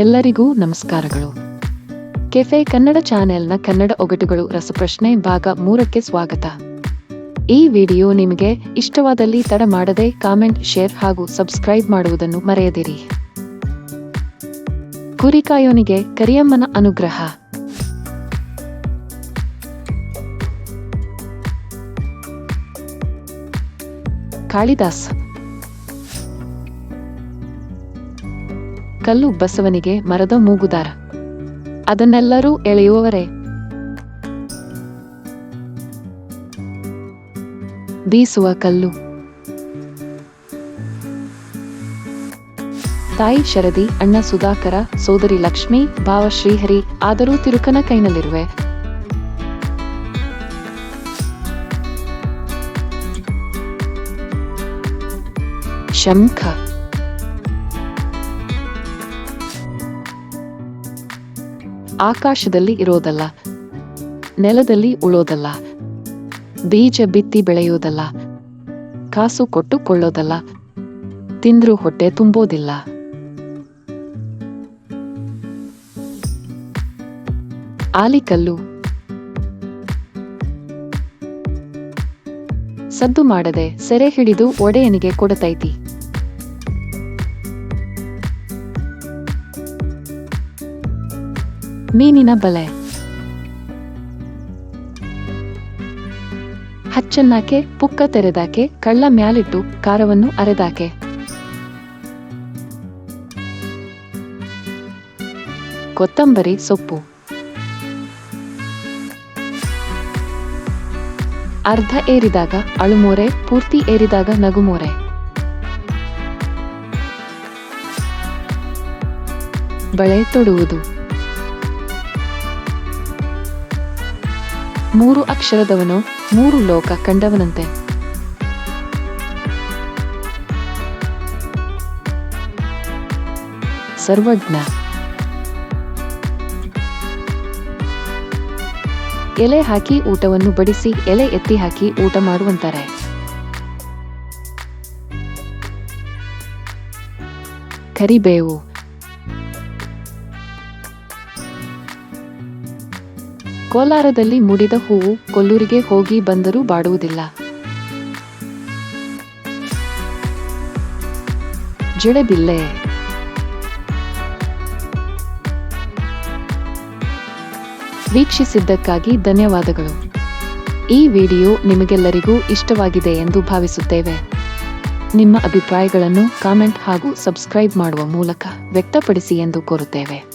ಎಲ್ಲರಿಗೂ ನಮಸ್ಕಾರಗಳು. ಕೆಫೆ ಕನ್ನಡ ಚಾನೆಲ್ನ ಕನ್ನಡ ಒಗಟುಗಳು ರಸಪ್ರಶ್ನೆ ಭಾಗ ಮೂರಕ್ಕೆ ಸ್ವಾಗತ. ಈ ವಿಡಿಯೋ ನಿಮಗೆ ಇಷ್ಟವಾದಲ್ಲಿ ತಡ ಮಾಡದೆ ಕಾಮೆಂಟ್, ಶೇರ್ ಹಾಗೂ ಸಬ್ಸ್ಕ್ರೈಬ್ ಮಾಡುವುದನ್ನು ಮರೆಯದಿರಿ. ಕುರಿಕಾಯೋನಿಗೆ ಕರಿಯಮ್ಮನ ಅನುಗ್ರಹ. ಕಾಳಿದಾಸ್ ಕಲ್ಲು ಬಸವನಿಗೆ ಮರದ ಮೂಗುದಾರ. ಅದನ್ನೆಲ್ಲರೂ ಎಳೆಯುವವರೇ. ಬೀಸುವ ಕಲ್ಲು. ತಾಯಿ ಶರದಿ, ಅಣ್ಣ ಸುಧಾಕರ, ಸೋದರಿ ಲಕ್ಷ್ಮಿ, ಭಾವ ಶ್ರೀಹರಿ, ಆದರೂ ತಿರುಕನ ಕೈನಲ್ಲಿರುವೆ. ಶಂಖ. ಆಕಾಶದಲ್ಲಿ ಇರೋದಲ್ಲ, ನೆಲದಲ್ಲಿ ಉಳೋದಲ್ಲ, ಬೀಜ ಬಿತ್ತಿ ಬೆಳೆಯೋದಲ್ಲ, ಕಾಸು ಕೊಟ್ಟು ಕೊಳ್ಳೋದಲ್ಲ ತಿಂದ್ರು ಹೊಟ್ಟೆ ತುಂಬೋದಿಲ್ಲ. ಆಲಿಕಲ್ಲು. ಸದ್ದು ಮಾಡದೆ ಸೆರೆ ಹಿಡಿದು ಒಡೆಯನಿಗೆ ಕೊಡತೈತಿ. ಮೀನಿನ ಬಲೆ. ಹಚ್ಚನ್ನಾಕೆ, ಪುಕ್ಕ ತೆರೆದಾಕೆ, ಕಳ್ಳ ಮ್ಯಾಲಿಟ್ಟು ಖಾರವನ್ನು ಅರೆದಾಕೆ. ಕೊತ್ತಂಬರಿ ಸೊಪ್ಪು. ಅರ್ಧ ಏರಿದಾಗ ಅಳುಮೋರೆ, ಪೂರ್ತಿ ಏರಿದಾಗ ನಗುಮೋರೆ. ಬಳೆ ತೊಡುವುದು. ಮೂರು ಅಕ್ಷರದವನು, ಮೂರು ಲೋಕ ಕಂಡವನಂತೆ. ಸರ್ವಜ್ಞ. ಎಲೆ ಹಾಕಿ ಊಟವನ್ನು ಬಡಿಸಿ, ಎಲೆ ಎತ್ತಿ ಹಾಕಿ ಊಟ ಮಾಡುವಂತಾರೆ. ಕರಿಬೇವು. ಕೋಲಾರದಲ್ಲಿ ಮುಡಿದ ಹೂವು ಕೊಲ್ಲೂರಿಗೆ ಹೋಗಿ ಬಂದರೂ ಬಾಡುವುದಿಲ್ಲ. ಜಡೆಬಿಲ್ಲೆ ವೀಕ್ಷಿಸಿದ್ದಕ್ಕಾಗಿ ಧನ್ಯವಾದಗಳು. ಈ ವಿಡಿಯೋ ನಿಮಗೆಲ್ಲರಿಗೂ ಇಷ್ಟವಾಗಿದೆ ಎಂದು ಭಾವಿಸುತ್ತೇವೆ. ನಿಮ್ಮ ಅಭಿಪ್ರಾಯಗಳನ್ನು ಕಾಮೆಂಟ್ ಹಾಗೂ ಸಬ್ಸ್ಕ್ರೈಬ್ ಮಾಡುವ ಮೂಲಕ ವ್ಯಕ್ತಪಡಿಸಿ ಎಂದು ಕೋರುತ್ತೇವೆ.